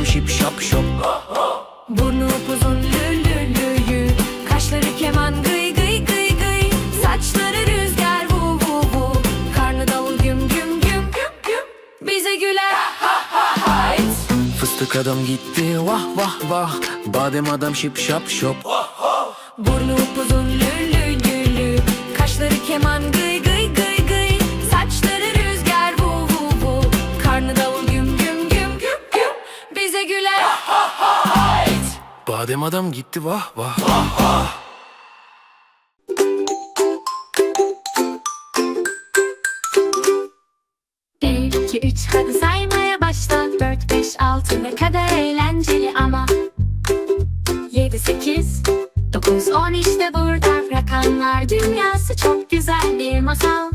adam şip şap şop. Burnu upuzun lü lü lü lü. Kaşları keman gıy gıy gıy gıy. Saçları rüzgar vu vu vu. Karnı davul güm güm güm güm güm. Bize güler. Ha ha ha hayt Fıstık adam gitti vah vah vah. Badem adam şip şap şop. Burnu upuzun lü lü lü lü. Kaşları keman gıy Badem adam gitti vah vah. Bir, iki, hadi saymaya başla. Dört, beş, altı ne kadar eğlenceli ama. Yedi, sekiz, dokuz, on işte burada. Rakamlar dünyası çok güzel bir masal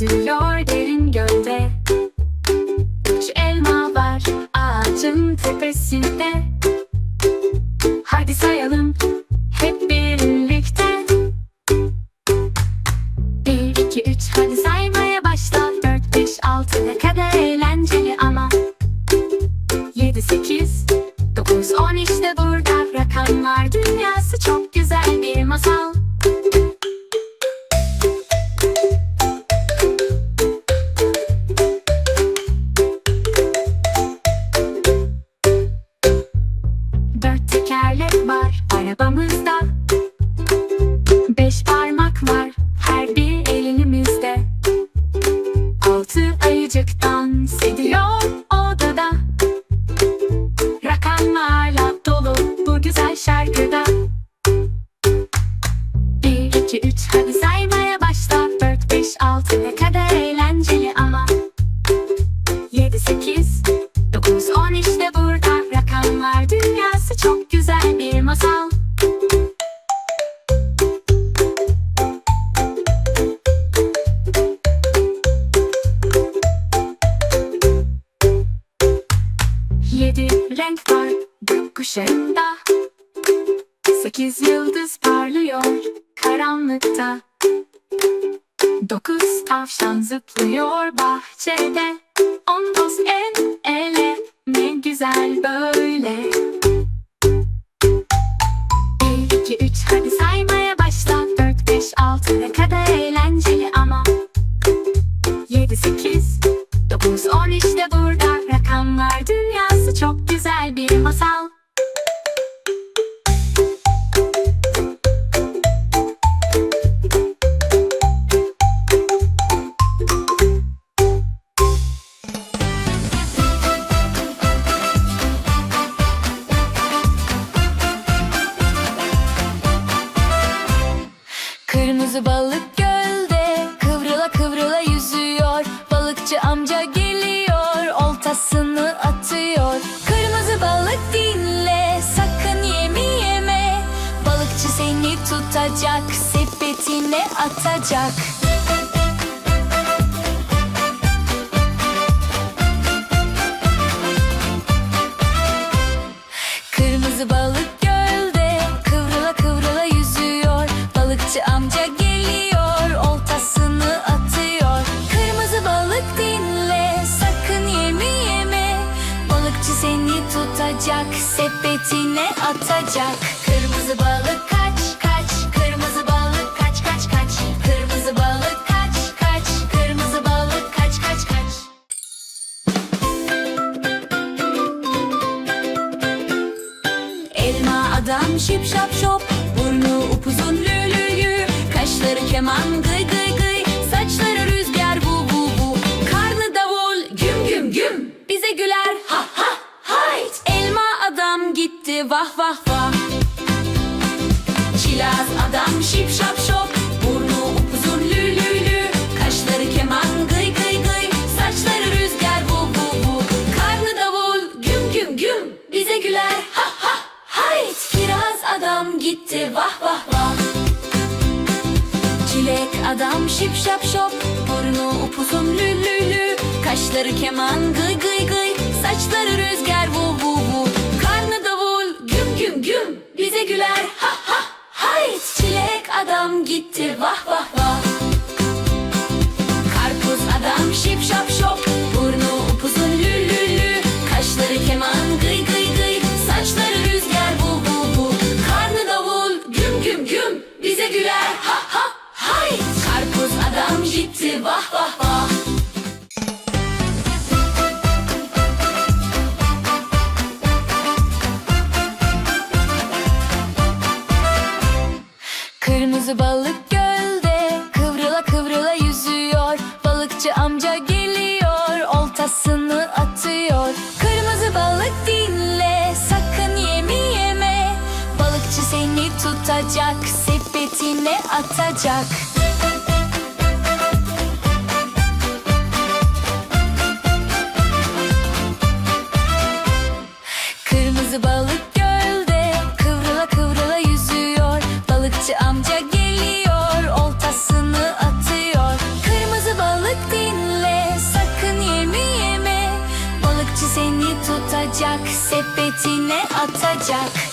yüzüyor derin gölde. Üç elma var ağacın tepesinde. Hadi sayalım hep birlikte. Bir, iki, üç hadi saymaya başla. Dört, beş, altı ne kadar eğlenceli ama. Yedi, sekiz, dokuz, on işte burada. Rakamlar dünyası çok güzel bir masal Yedi renk var gökkuşağında Sekiz yıldız parlıyor karanlıkta. Dokuz tavşan zıplıyor bahçede. On dost el ele ne güzel böyle. Bir, iki, üç hadi saymaya başla. Dört, beş, altı ne kadar eğlenceli ama. Yedi, sekiz, dokuz, on işte burada. Rakamlar dünyası çok güzel bir masal. Kırmızı balık tutacak sepetine atacak. Kırmızı balık gölde kıvrıla kıvrıla yüzüyor. Balıkçı amca geliyor oltasını atıyor. Kırmızı balık dinle sakın yemi yeme. Balıkçı seni tutacak sepetine atacak. Kırmızı balık Adam şipşap şop Burnu upuzun lülülü Kaşları keman gıy gıy gıy. Saçları rüzgar bu bu bu. Karnı davul güm güm güm. Bize güler ha ha hayt. Elma adam gitti vah vah vah. Çilaz adam şipşap şop gitti vah vah vah. Çilek adam şip şap şop. Burnu upuzun lü lü lü. Kaşları keman gıy gıy gıy. Saçları rüzgar vu vu vu. Karnı davul güm güm güm. Bize güler ha ha hayt Çilek adam gitti vah vah vah. Karpuz adam şip şap şop Bize güler. Ha ha hayt Karpuz adam gitti. Vah vah vah. Kırmızı balık gölde kıvrıla kıvrıla yüzüyor. Balıkçı amca geliyor oltasını atıyor. Kırmızı balık dinle sakın yemi yeme. Balıkçı seni tutacak sepetine atacak. Kırmızı balık gölde kıvrıla kıvrıla yüzüyor. Balıkçı amca geliyor oltasını atıyor. Kırmızı balık dinle sakın yemi yeme. Balıkçı seni tutacak sepetine atacak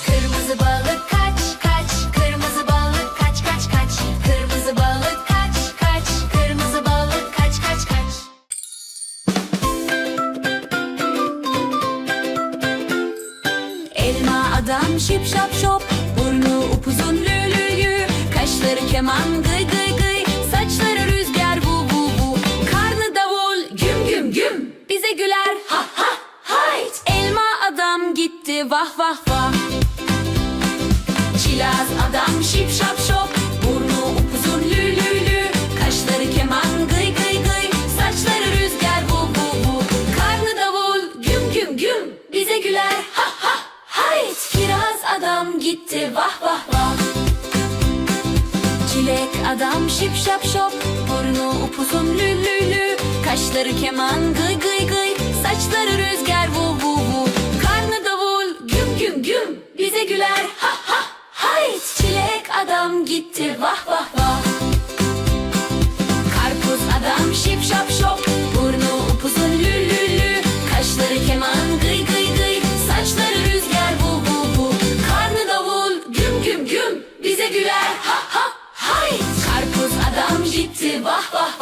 şip şap şop. Burnu upuzun lü lü lü Kaşları keman gıy gıy gıy. Saçları rüzgar bu bu bu Karnı davul güm güm güm. Bize güler ha ha hayt. Elma adam gitti vah vah vah. Çilaz adam şip şap şop şop şop Burnu upuzun lü lü lü Kaşları keman gıy gıy gıy. Saçları rüzgar vu vu vu. Karnı davul güm güm güm. Bize güler ha ha. Hayt Çilek adam gitti vah vah. gitti vah vah vah.